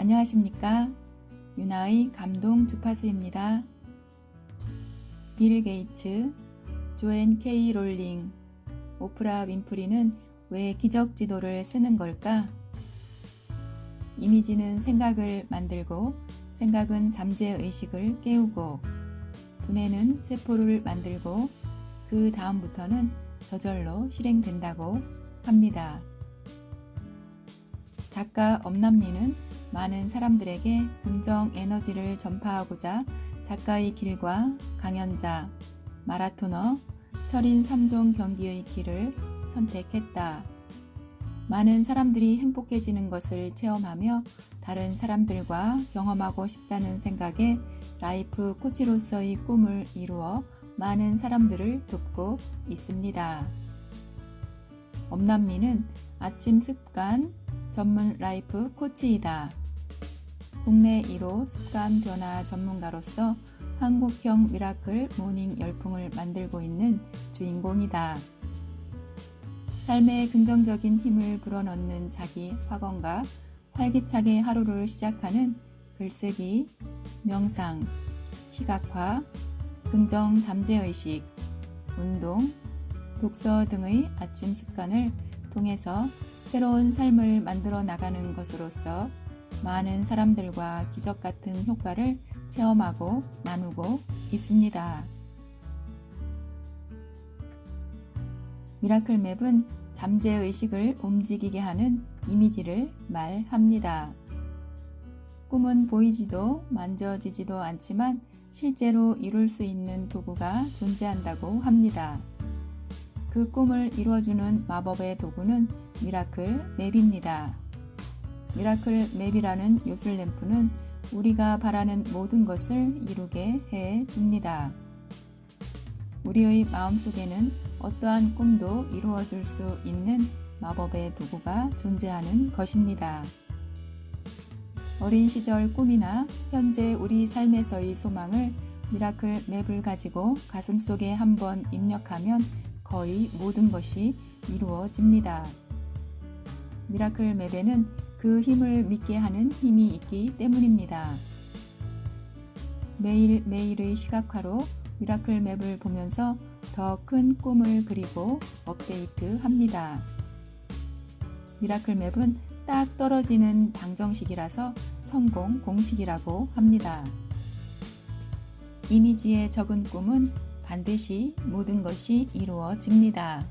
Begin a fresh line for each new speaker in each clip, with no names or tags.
안녕하십니까? 유나의 감동 주파수입니다. 빌 게이츠, 조앤 케이 롤링, 오프라 윈프리는 왜 기적 지도를 쓰는 걸까? 이미지는 생각을 만들고, 생각은 잠재 의식을 깨우고, 두뇌는 세포를 만들고, 그 다음부터는 저절로 실행된다고 합니다. 작가 엄남리는 많은 사람들에게 긍정 에너지를 전파하고자 작가의 길과 강연자, 마라토너, 철인 3종 경기의 길을 선택했다. 많은 사람들이 행복해지는 것을 체험하며 다른 사람들과 경험하고 싶다는 생각에 라이프 코치로서의 꿈을 이루어 많은 사람들을 돕고 있습니다. 엄남미는 아침 습관 전문 라이프 코치이다. 국내 1호 습관 변화 전문가로서 한국형 미라클 모닝 열풍을 만들고 있는 주인공이다. 삶에 긍정적인 힘을 불어넣는 자기 확언과 활기차게 하루를 시작하는 글쓰기, 명상, 시각화, 긍정 잠재의식, 운동, 독서 등의 아침 습관을 통해서 새로운 삶을 만들어 나가는 것으로서 많은 사람들과 기적 같은 효과를 체험하고 나누고 있습니다. 미라클 맵은 잠재 의식을 움직이게 하는 이미지를 말합니다. 꿈은 보이지도 만져지지도 않지만 실제로 이룰 수 있는 도구가 존재한다고 합니다. 그 꿈을 이루어주는 마법의 도구는 미라클 맵입니다. 미라클 맵이라는 요술 램프는 우리가 바라는 모든 것을 이루게 해 줍니다. 우리의 마음속에는 어떠한 꿈도 이루어질 수 있는 마법의 도구가 존재하는 것입니다. 어린 시절 꿈이나 현재 우리 삶에서의 소망을 미라클 맵을 가지고 가슴 속에 한번 입력하면 거의 모든 것이 이루어집니다. 미라클 맵에는 그 힘을 믿게 하는 힘이 있기 때문입니다. 매일매일의 시각화로 미라클 맵을 보면서 더 큰 꿈을 그리고 업데이트 합니다. 미라클 맵은 딱 떨어지는 방정식이라서 성공 공식이라고 합니다. 이미지에 적은 꿈은 반드시 모든 것이 이루어집니다.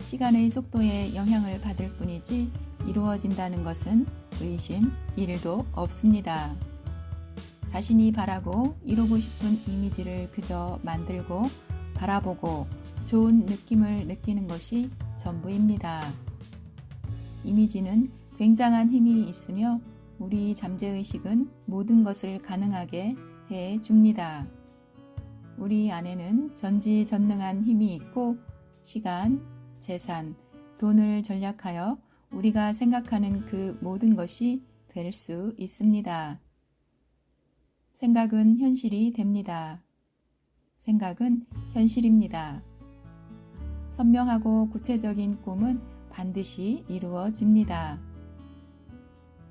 시간의 속도에 영향을 받을 뿐이지 이루어진다는 것은 의심 1도 없습니다. 자신이 바라고 이루고 싶은 이미지를 그저 만들고 바라보고 좋은 느낌을 느끼는 것이 전부입니다. 이미지는 굉장한 힘이 있으며 우리 잠재의식은 모든 것을 가능하게 해 줍니다. 우리 안에는 전지전능한 힘이 있고 시간, 재산, 돈을 전략하여 우리가 생각하는 그 모든 것이 될 수 있습니다. 생각은 현실이 됩니다. 생각은 현실입니다. 선명하고 구체적인 꿈은 반드시 이루어집니다.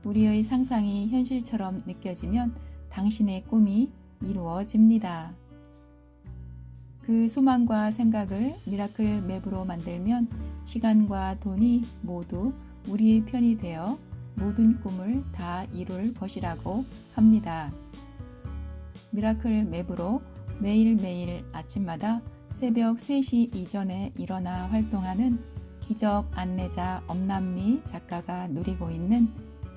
우리의 상상이 현실처럼 느껴지면 당신의 꿈이 이루어집니다. 그 소망과 생각을 미라클 맵으로 만들면 시간과 돈이 모두 우리의 편이 되어 모든 꿈을 다 이룰 것이라고 합니다. 미라클 맵으로 매일매일 아침마다 새벽 3시 이전에 일어나 활동하는 기적 안내자 엄남미 작가가 누리고 있는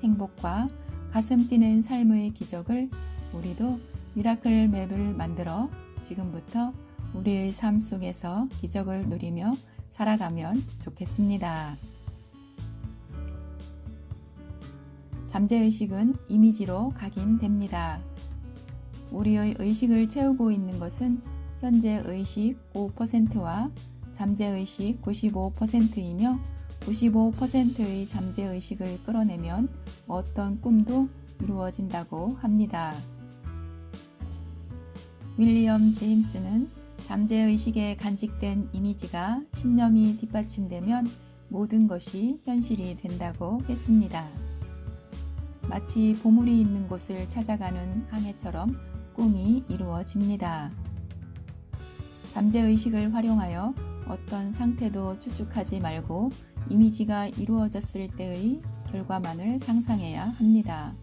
행복과 가슴 뛰는 삶의 기적을 우리도 미라클 맵을 만들어 지금부터 우리의 삶 속에서 기적을 누리며 살아가면 좋겠습니다. 잠재의식은 이미지로 각인됩니다. 우리의 의식을 채우고 있는 것은 현재 의식 5%와 잠재의식 95%이며 95%의 잠재의식을 끌어내면 어떤 꿈도 이루어진다고 합니다. 윌리엄 제임스는 잠재의식에 간직된 이미지가 신념이 뒷받침되면 모든 것이 현실이 된다고 했습니다. 마치 보물이 있는 곳을 찾아가는 항해처럼 꿈이 이루어집니다. 잠재의식을 활용하여 어떤 상태도 추측하지 말고 이미지가 이루어졌을 때의 결과만을 상상해야 합니다.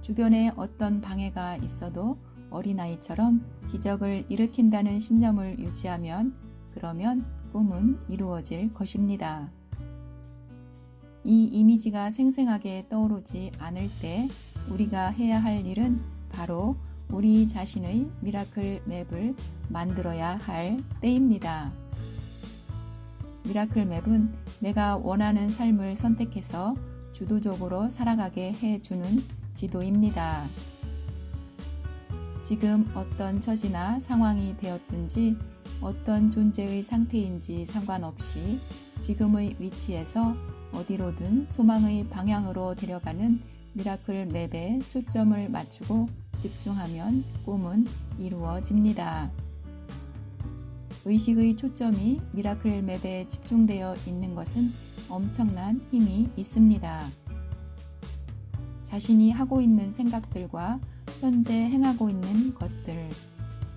주변에 어떤 방해가 있어도 어린아이처럼 기적을 일으킨다는 신념을 유지하면 그러면 꿈은 이루어질 것입니다. 이 이미지가 생생하게 떠오르지 않을 때 우리가 해야 할 일은 바로 우리 자신의 미라클 맵을 만들어야 할 때입니다. 미라클 맵은 내가 원하는 삶을 선택해서 주도적으로 살아가게 해주는 지도입니다. 지금 어떤 처지나 상황이 되었든지 어떤 존재의 상태인지 상관없이 지금의 위치에서 어디로든 소망의 방향으로 데려가는 미라클 맵에 초점을 맞추고 집중하면 꿈은 이루어집니다. 의식의 초점이 미라클 맵에 집중되어 있는 것은 엄청난 힘이 있습니다. 자신이 하고 있는 생각들과 현재 행하고 있는 것들,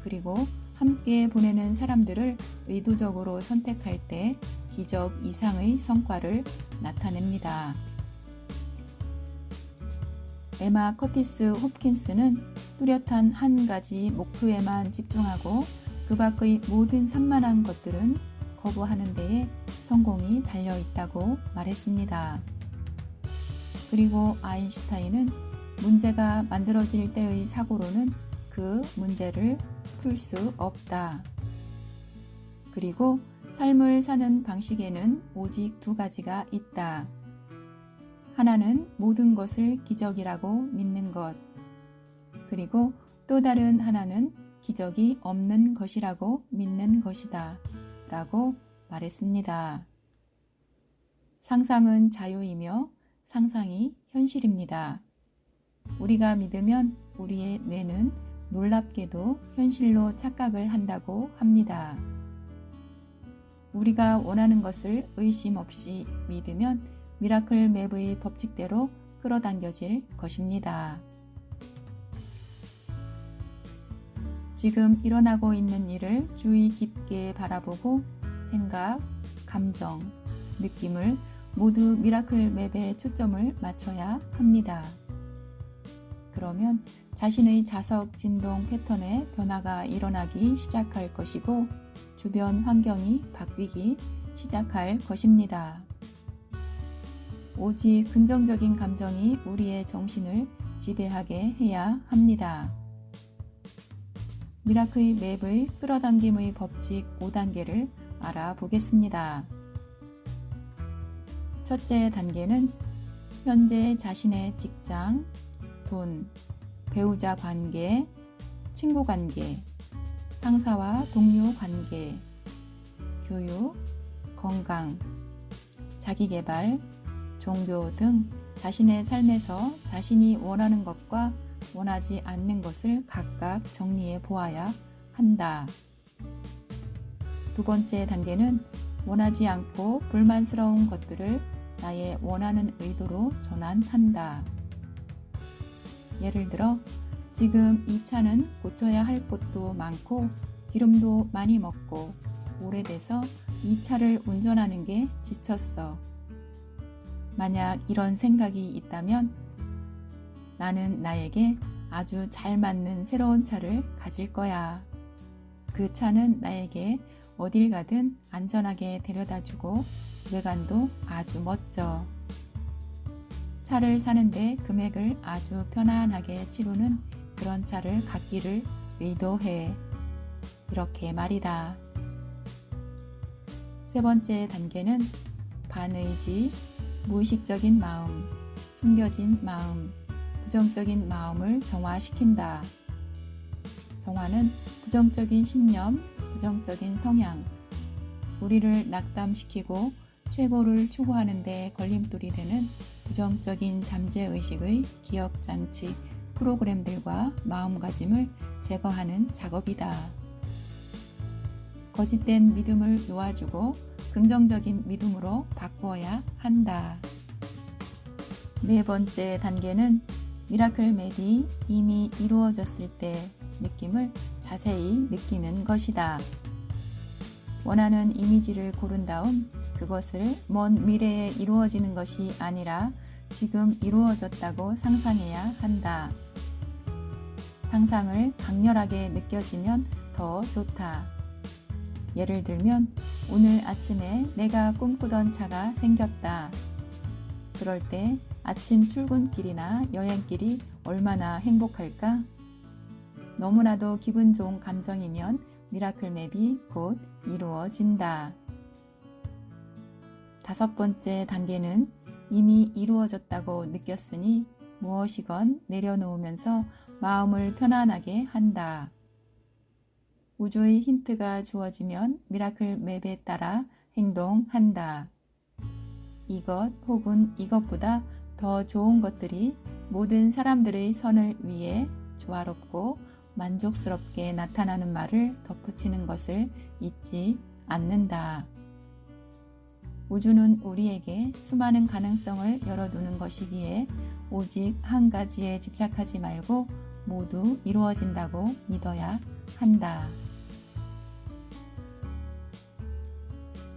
그리고 함께 보내는 사람들을 의도적으로 선택할 때 기적 이상의 성과를 나타냅니다. 에마 커티스 홉킨스는 뚜렷한 한 가지 목표에만 집중하고 그 밖의 모든 산만한 것들은 거부하는 데에 성공이 달려 있다고 말했습니다. 그리고 아인슈타인은 문제가 만들어질 때의 사고로는 그 문제를 풀 수 없다. 그리고 삶을 사는 방식에는 오직 두 가지가 있다. 하나는 모든 것을 기적이라고 믿는 것. 그리고 또 다른 하나는 기적이 없는 것이라고 믿는 것이다. 라고 말했습니다. 상상은 자유이며 상상이 현실입니다. 우리가 믿으면 우리의 뇌는 놀랍게도 현실로 착각을 한다고 합니다. 우리가 원하는 것을 의심 없이 믿으면 미라클 맵의 법칙대로 끌어당겨질 것입니다. 지금 일어나고 있는 일을 주의 깊게 바라보고 생각, 감정, 느낌을 모두 미라클 맵에 초점을 맞춰야 합니다. 그러면 자신의 자석 진동 패턴에 변화가 일어나기 시작할 것이고 주변 환경이 바뀌기 시작할 것입니다. 오직 긍정적인 감정이 우리의 정신을 지배하게 해야 합니다. 미라클 맵의 끌어당김의 법칙 5단계를 알아보겠습니다. 첫째 단계는 현재 자신의 직장, 돈, 배우자 관계, 친구 관계, 상사와 동료 관계, 교육, 건강, 자기개발, 종교 등 자신의 삶에서 자신이 원하는 것과 원하지 않는 것을 각각 정리해 보아야 한다. 두 번째 단계는 원하지 않고 불만스러운 것들을 나의 원하는 의도로 전환한다. 예를 들어 지금 이 차는 고쳐야 할 곳도 많고 기름도 많이 먹고 오래돼서 이 차를 운전하는 게 지쳤어. 만약 이런 생각이 있다면 나는 나에게 아주 잘 맞는 새로운 차를 가질 거야. 그 차는 나에게 어딜 가든 안전하게 데려다 주고 외관도 아주 멋져. 차를 사는데 금액을 아주 편안하게 치르는 그런 차를 갖기를 의도해. 이렇게 말이다. 세 번째 단계는 반의지, 무의식적인 마음, 숨겨진 마음, 부정적인 마음을 정화시킨다. 정화는 부정적인 신념, 부정적인 성향, 우리를 낙담시키고 최고를 추구하는데 걸림돌이 되는 부정적인 잠재의식의 기억장치 프로그램들과 마음가짐을 제거하는 작업이다. 거짓된 믿음을 놓아주고 긍정적인 믿음으로 바꾸어야 한다. 네 번째 단계는 미라클 맵이 이미 이루어졌을 때 느낌을 자세히 느끼는 것이다. 원하는 이미지를 고른 다음 그것을 먼 미래에 이루어지는 것이 아니라 지금 이루어졌다고 상상해야 한다. 상상을 강렬하게 느껴지면 더 좋다. 예를 들면 오늘 아침에 내가 꿈꾸던 차가 생겼다. 그럴 때 아침 출근길이나 여행길이 얼마나 행복할까? 너무나도 기분 좋은 감정이면 미라클 맵이 곧 이루어진다. 다섯 번째 단계는 이미 이루어졌다고 느꼈으니 무엇이건 내려놓으면서 마음을 편안하게 한다. 우주의 힌트가 주어지면 미라클 맵에 따라 행동한다. 이것 혹은 이것보다 더 좋은 것들이 모든 사람들의 선을 위해 조화롭고 만족스럽게 나타나는 말을 덧붙이는 것을 잊지 않는다. 우주는 우리에게 수많은 가능성을 열어두는 것이기에 오직 한 가지에 집착하지 말고 모두 이루어진다고 믿어야 한다.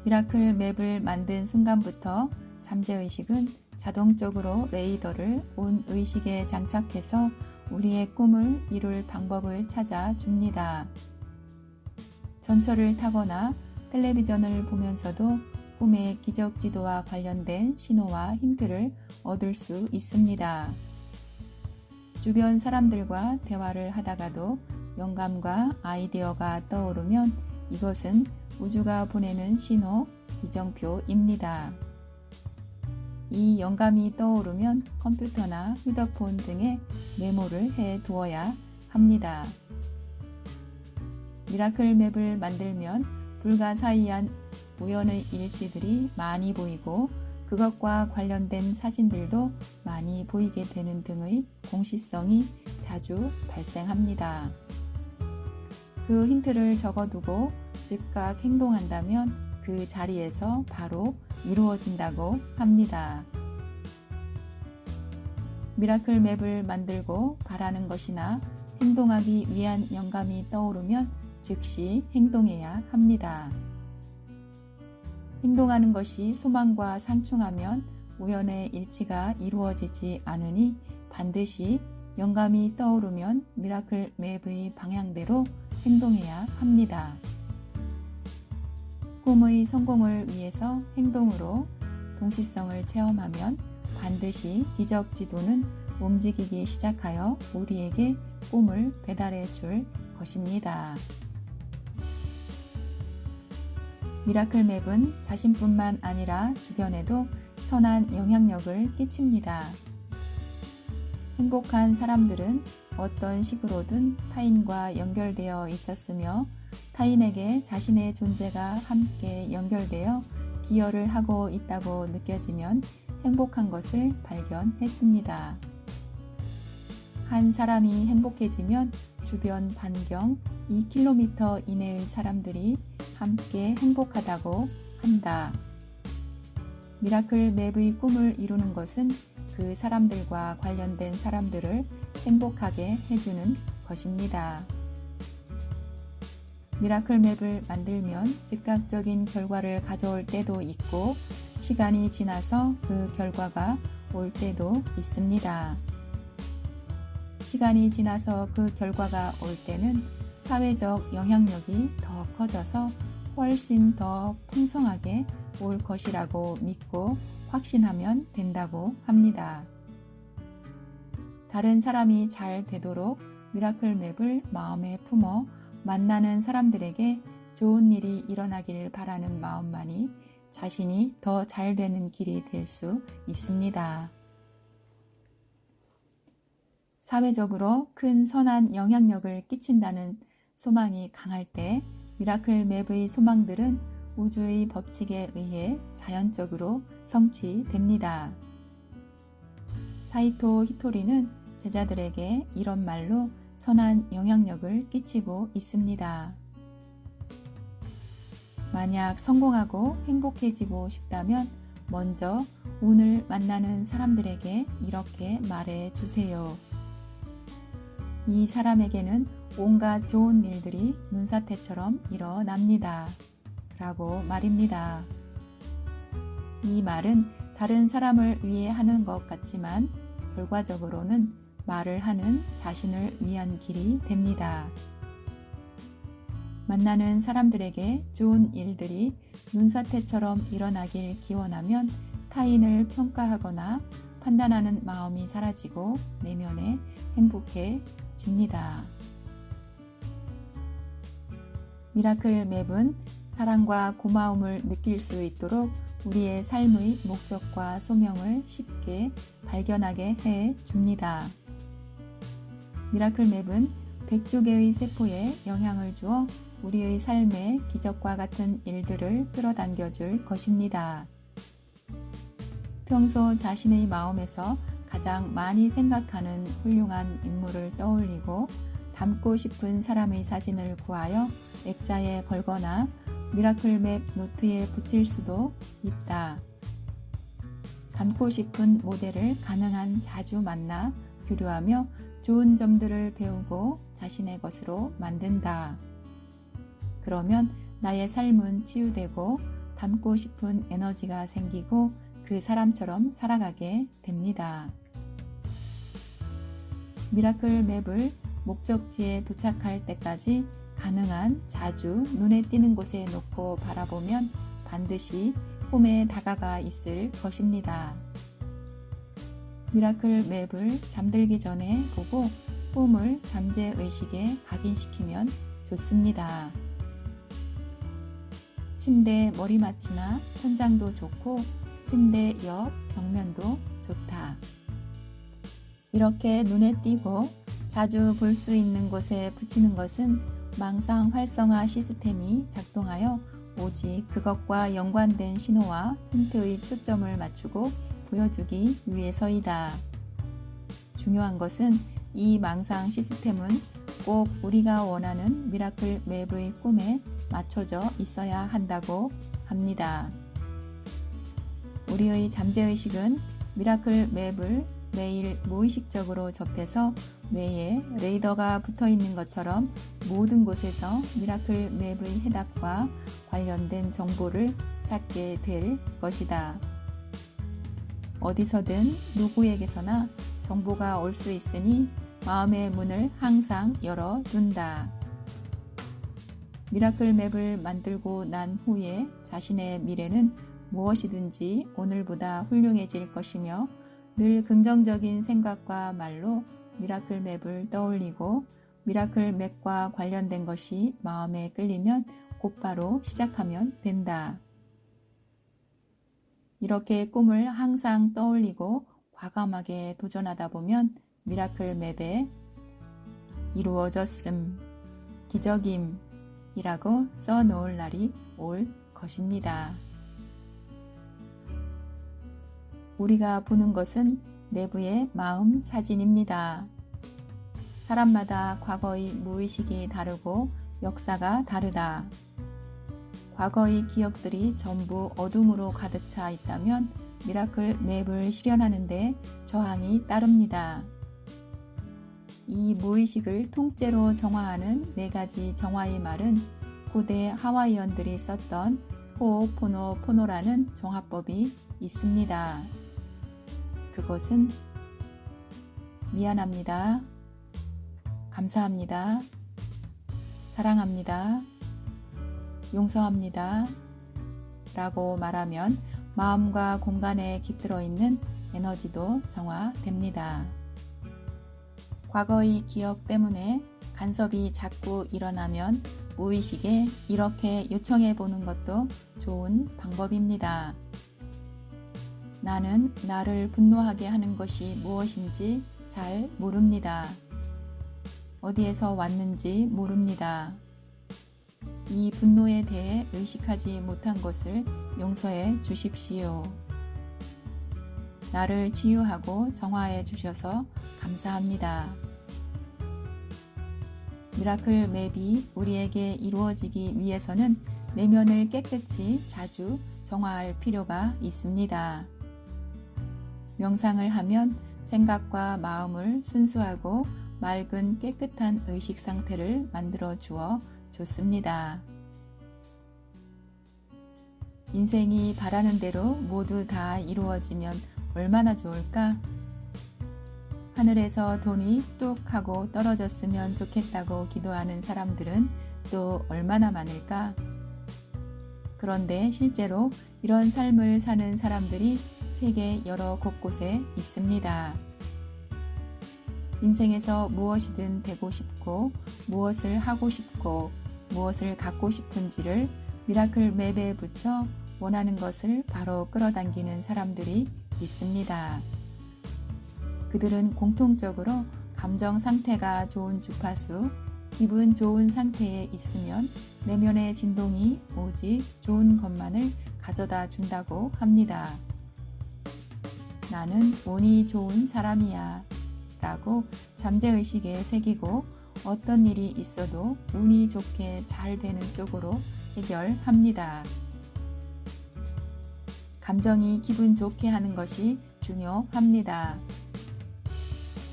미라클 맵을 만든 순간부터 잠재의식은 자동적으로 레이더를 온 의식에 장착해서 우리의 꿈을 이룰 방법을 찾아 줍니다. 전철을 타거나 텔레비전을 보면서도 꿈의 기적 지도와 관련된 신호와 힌트를 얻을 수 있습니다. 주변 사람들과 대화를 하다가도 영감과 아이디어가 떠오르면 이것은 우주가 보내는 신호, 이정표입니다. 이 영감이 떠오르면 컴퓨터나 휴대폰 등에 메모를 해 두어야 합니다. 미라클 맵을 만들면 불가사의한 우연의 일치들이 많이 보이고 그것과 관련된 사진들도 많이 보이게 되는 등의 공시성이 자주 발생합니다. 그 힌트를 적어두고 즉각 행동한다면 그 자리에서 바로 이루어진다고 합니다. 미라클 맵을 만들고 바라는 것이나 행동하기 위한 영감이 떠오르면 즉시 행동해야 합니다. 행동하는 것이 소망과 상충하면 우연의 일치가 이루어지지 않으니 반드시 영감이 떠오르면 미라클 맵의 방향대로 행동해야 합니다. 꿈의 성공을 위해서 행동으로 동시성을 체험하면 반드시 기적 지도는 움직이기 시작하여 우리에게 꿈을 배달해 줄 것입니다. 미라클 맵은 자신뿐만 아니라 주변에도 선한 영향력을 끼칩니다. 행복한 사람들은 어떤 식으로든 타인과 연결되어 있었으며 타인에게 자신의 존재가 함께 연결되어 기여를 하고 있다고 느껴지면 행복한 것을 발견했습니다. 한 사람이 행복해지면 주변 반경 2km 이내의 사람들이 함께 행복하다고 한다. 미라클 맵의 꿈을 이루는 것은 그 사람들과 관련된 사람들을 행복하게 해주는 것입니다. 미라클 맵을 만들면 즉각적인 결과를 가져올 때도 있고 시간이 지나서 그 결과가 올 때도 있습니다. 시간이 지나서 그 결과가 올 때는 사회적 영향력이 더 커져서 훨씬 더 풍성하게 올 것이라고 믿고 확신하면 된다고 합니다. 다른 사람이 잘 되도록 미라클 맵을 마음에 품어 만나는 사람들에게 좋은 일이 일어나기를 바라는 마음만이 자신이 더 잘 되는 길이 될 수 있습니다. 사회적으로 큰 선한 영향력을 끼친다는 소망이 강할 때 미라클 맵의 소망들은 우주의 법칙에 의해 자연적으로 성취됩니다. 사이토 히토리는 제자들에게 이런 말로 선한 영향력을 끼치고 있습니다. 만약 성공하고 행복해지고 싶다면 먼저 오늘 만나는 사람들에게 이렇게 말해 주세요. 이 사람에게는 온갖 좋은 일들이 눈사태처럼 일어납니다. 라고 말입니다. 이 말은 다른 사람을 위해 하는 것 같지만 결과적으로는 말을 하는 자신을 위한 길이 됩니다. 만나는 사람들에게 좋은 일들이 눈사태처럼 일어나길 기원하면 타인을 평가하거나 판단하는 마음이 사라지고 내면에 행복해집니다. 미라클 맵은 사랑과 고마움을 느낄 수 있도록 우리의 삶의 목적과 소명을 쉽게 발견하게 해 줍니다. 미라클 맵은 100조개의 세포에 영향을 주어 우리의 삶에 기적과 같은 일들을 끌어당겨 줄 것입니다. 평소 자신의 마음에서 가장 많이 생각하는 훌륭한 인물을 떠올리고 닮고 싶은 사람의 사진을 구하여 액자에 걸거나 미라클 맵 노트에 붙일 수도 있다. 닮고 싶은 모델을 가능한 자주 만나 교류하며 좋은 점들을 배우고 자신의 것으로 만든다. 그러면 나의 삶은 치유되고 닮고 싶은 에너지가 생기고 그 사람처럼 살아가게 됩니다. 미라클 맵을 목적지에 도착할 때까지 가능한 자주 눈에 띄는 곳에 놓고 바라보면 반드시 꿈에 다가가 있을 것입니다. 미라클 맵을 잠들기 전에 보고 꿈을 잠재 의식에 각인시키면 좋습니다. 침대 머리맡이나 천장도 좋고 침대 옆 벽면도 좋다. 이렇게 눈에 띄고 자주 볼 수 있는 곳에 붙이는 것은 망상 활성화 시스템이 작동하여 오직 그것과 연관된 신호와 힌트의 초점을 맞추고 보여주기 위해서이다. 중요한 것은 이 망상 시스템은 꼭 우리가 원하는 미라클 맵의 꿈에 맞춰져 있어야 한다고 합니다. 우리의 잠재의식은 미라클 맵을 매일 무의식적으로 접해서 뇌에 레이더가 붙어 있는 것처럼 모든 곳에서 미라클 맵의 해답과 관련된 정보를 찾게 될 것이다. 어디서든 누구에게서나 정보가 올 수 있으니 마음의 문을 항상 열어 둔다. 미라클 맵을 만들고 난 후에 자신의 미래는 무엇이든지 오늘보다 훌륭해질 것이며 늘 긍정적인 생각과 말로 미라클 맵을 떠올리고 미라클 맵과 관련된 것이 마음에 끌리면 곧바로 시작하면 된다. 이렇게 꿈을 항상 떠올리고 과감하게 도전하다 보면 미라클 맵에 이루어졌음, 기적임이라고 써 놓을 날이 올 것입니다. 우리가 보는 것은 내부의 마음 사진입니다. 사람마다 과거의 무의식이 다르고 역사가 다르다. 과거의 기억들이 전부 어둠으로 가득 차 있다면 미라클 맵을 실현하는데 저항이 따릅니다. 이 무의식을 통째로 정화하는 네 가지 정화의 말은 고대 하와이언들이 썼던 호오포노포노라는 정화법이 있습니다. 그것은 미안합니다. 감사합니다. 사랑합니다. 용서합니다. 라고 말하면 마음과 공간에 깃들어 있는 에너지도 정화됩니다. 과거의 기억 때문에 간섭이 자꾸 일어나면 무의식에 이렇게 요청해 보는 것도 좋은 방법입니다. 나는 나를 분노하게 하는 것이 무엇인지 잘 모릅니다. 어디에서 왔는지 모릅니다. 이 분노에 대해 의식하지 못한 것을 용서해 주십시오. 나를 치유하고 정화해 주셔서 감사합니다. 미라클 맵이 우리에게 이루어지기 위해서는 내면을 깨끗이 자주 정화할 필요가 있습니다. 명상을 하면 생각과 마음을 순수하고 맑은 깨끗한 의식 상태를 만들어 주어 좋습니다. 인생이 바라는 대로 모두 다 이루어지면 얼마나 좋을까? 하늘에서 돈이 뚝 하고 떨어졌으면 좋겠다고 기도하는 사람들은 또 얼마나 많을까? 그런데 실제로 이런 삶을 사는 사람들이 세계 여러 곳곳에 있습니다. 인생에서 무엇이든 되고 싶고 무엇을 하고 싶고 무엇을 갖고 싶은지를 미라클 맵에 붙여 원하는 것을 바로 끌어당기는 사람들이 있습니다. 그들은 공통적으로 감정 상태가 좋은 주파수, 기분 좋은 상태에 있으면 내면의 진동이 오직 좋은 것만을 가져다 준다고 합니다. 나는 운이 좋은 사람이야. 라고 잠재의식에 새기고 어떤 일이 있어도 운이 좋게 잘 되는 쪽으로 해결합니다. 감정이 기분 좋게 하는 것이 중요합니다.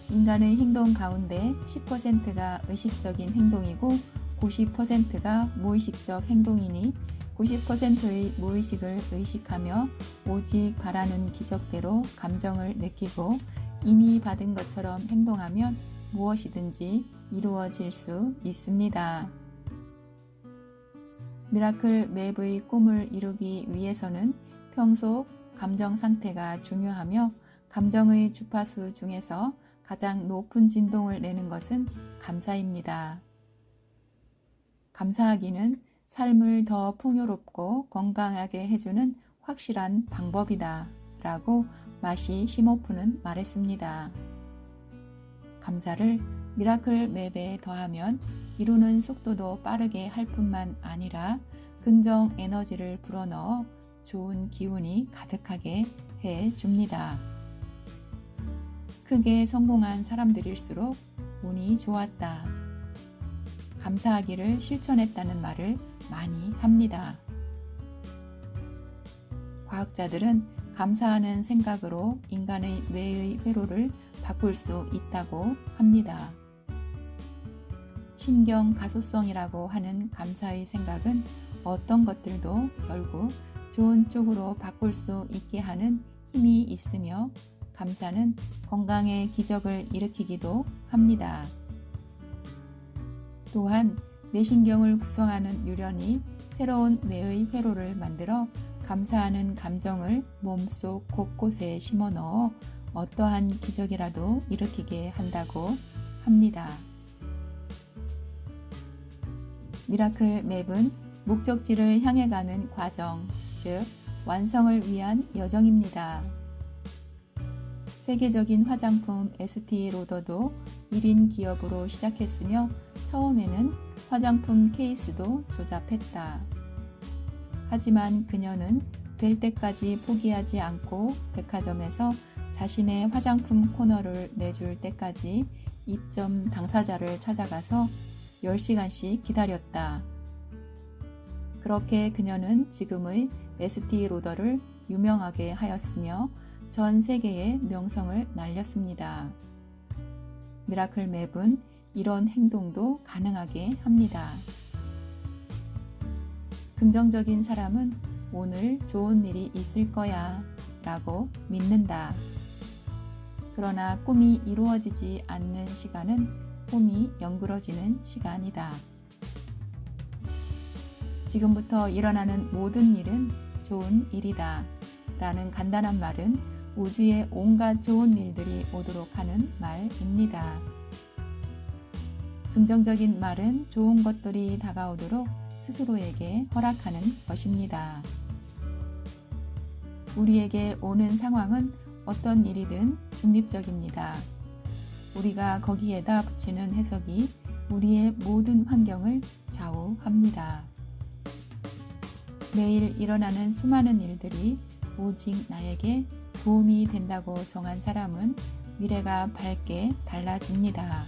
인간의 행동 가운데 10%가 의식적인 행동이고 90%가 무의식적 행동이니 90%의 무의식을 의식하며 오직 바라는 기적대로 감정을 느끼고 이미 받은 것처럼 행동하면 무엇이든지 이루어질 수 있습니다. 미라클 맵의 꿈을 이루기 위해서는 평소 감정 상태가 중요하며 감정의 주파수 중에서 가장 높은 진동을 내는 것은 감사입니다. 감사하기는 삶을 더 풍요롭고 건강하게 해주는 확실한 방법이다. 라고 마시 시모프는 말했습니다. 감사를 미라클 맵에 더하면 이루는 속도도 빠르게 할 뿐만 아니라 긍정 에너지를 불어넣어 좋은 기운이 가득하게 해 줍니다. 크게 성공한 사람들일수록 운이 좋았다. 감사하기를 실천했다는 말을 많이 합니다. 과학자들은 감사하는 생각으로 인간의 뇌의 회로를 바꿀 수 있다고 합니다. 신경 가소성이라고 하는 감사의 생각은 어떤 것들도 결국 좋은 쪽으로 바꿀 수 있게 하는 힘이 있으며 감사는 건강의 기적을 일으키기도 합니다. 또한 뇌신경을 구성하는 유련이 새로운 뇌의 회로를 만들어 감사하는 감정을 몸속 곳곳에 심어 넣어 어떠한 기적이라도 일으키게 한다고 합니다. 미라클 맵은 목적지를 향해 가는 과정, 즉, 완성을 위한 여정입니다. 세계적인 화장품 에스티 로더도 1인 기업으로 시작했으며 처음에는 화장품 케이스도 조잡했다. 하지만 그녀는 될 때까지 포기하지 않고 백화점에서 자신의 화장품 코너를 내줄 때까지 입점 당사자를 찾아가서 10시간씩 기다렸다. 그렇게 그녀는 지금의 에스티 로더를 유명하게 하였으며 전 세계에 명성을 날렸습니다. 미라클 맵은 이런 행동도 가능하게 합니다. 긍정적인 사람은 오늘 좋은 일이 있을 거야 라고 믿는다. 그러나 꿈이 이루어지지 않는 시간은 꿈이 연그러지는 시간이다. 지금부터 일어나는 모든 일은 좋은 일이다. 라는 간단한 말은 우주의 온갖 좋은 일들이 오도록 하는 말입니다. 긍정적인 말은 좋은 것들이 다가오도록 스스로에게 허락하는 것입니다. 우리에게 오는 상황은 어떤 일이든 중립적입니다. 우리가 거기에다 붙이는 해석이 우리의 모든 환경을 좌우합니다. 매일 일어나는 수많은 일들이 오직 나에게 도움이 된다고 정한 사람은 미래가 밝게 달라집니다.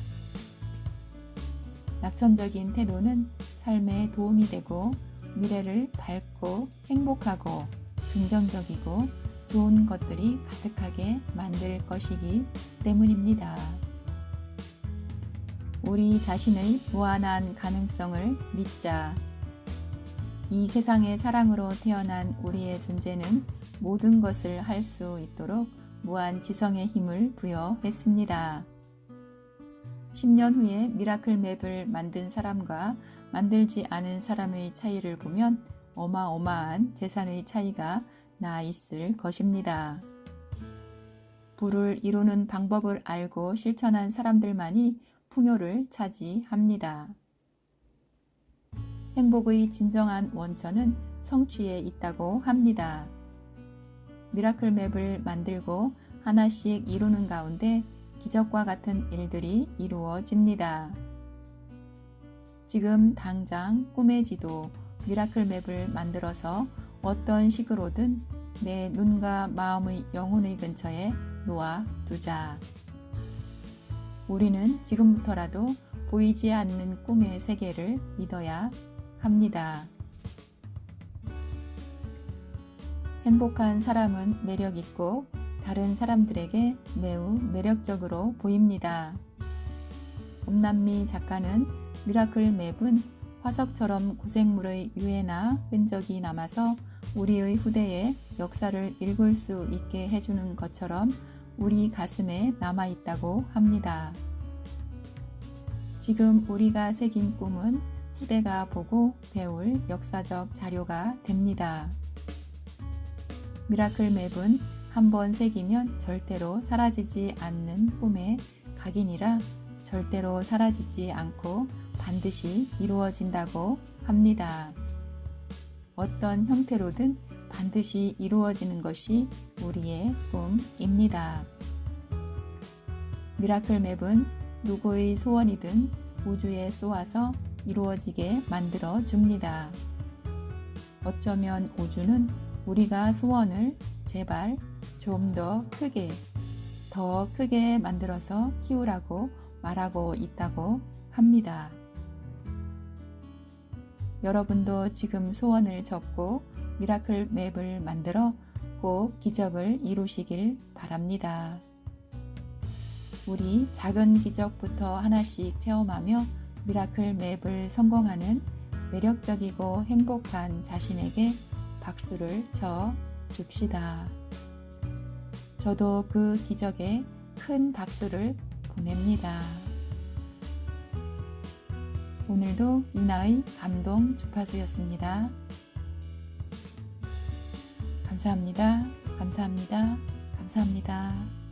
낙천적인 태도는 삶에 도움이 되고 미래를 밝고 행복하고 긍정적이고 좋은 것들이 가득하게 만들 것이기 때문입니다. 우리 자신의 무한한 가능성을 믿자. 이 세상의 사랑으로 태어난 우리의 존재는 모든 것을 할 수 있도록 무한 지성의 힘을 부여했습니다. 10년 후에 미라클 맵을 만든 사람과 만들지 않은 사람의 차이를 보면 어마어마한 재산의 차이가 나 있을 것입니다. 부를 이루는 방법을 알고 실천한 사람들만이 풍요를 차지합니다. 행복의 진정한 원천은 성취에 있다고 합니다. 미라클 맵을 만들고 하나씩 이루는 가운데 기적과 같은 일들이 이루어집니다. 지금 당장 꿈의 지도 미라클 맵을 만들어서 어떤 식으로든 내 눈과 마음의 영혼의 근처에 놓아 두자. 우리는 지금부터라도 보이지 않는 꿈의 세계를 믿어야 합니다. 행복한 사람은 매력 있고 다른 사람들에게 매우 매력적으로 보입니다. 엄남미 작가는 미라클 맵은 화석처럼 고생물의 유해나 흔적이 남아서 우리의 후대에 역사를 읽을 수 있게 해주는 것처럼 우리 가슴에 남아 있다고 합니다. 지금 우리가 새긴 꿈은 후대가 보고 배울 역사적 자료가 됩니다. 미라클 맵은 한번 새기면 절대로 사라지지 않는 꿈의 각인이라 절대로 사라지지 않고 반드시 이루어진다고 합니다. 어떤 형태로든 반드시 이루어지는 것이 우리의 꿈입니다. 미라클 맵은 누구의 소원이든 우주에 쏘아서 이루어지게 만들어 줍니다. 어쩌면 우주는 우리가 소원을 제발 좀 더 크게, 더 크게 만들어서 키우라고 말하고 있다고 합니다. 여러분도 지금 소원을 적고 미라클 맵을 만들어 꼭 기적을 이루시길 바랍니다. 우리 작은 기적부터 하나씩 체험하며 미라클 맵을 성공하는 매력적이고 행복한 자신에게 박수를 쳐 줍시다. 저도 그 기적에 큰 박수를 보냅니다. 오늘도 유나의 감동 주파수였습니다. 감사합니다. 감사합니다. 감사합니다.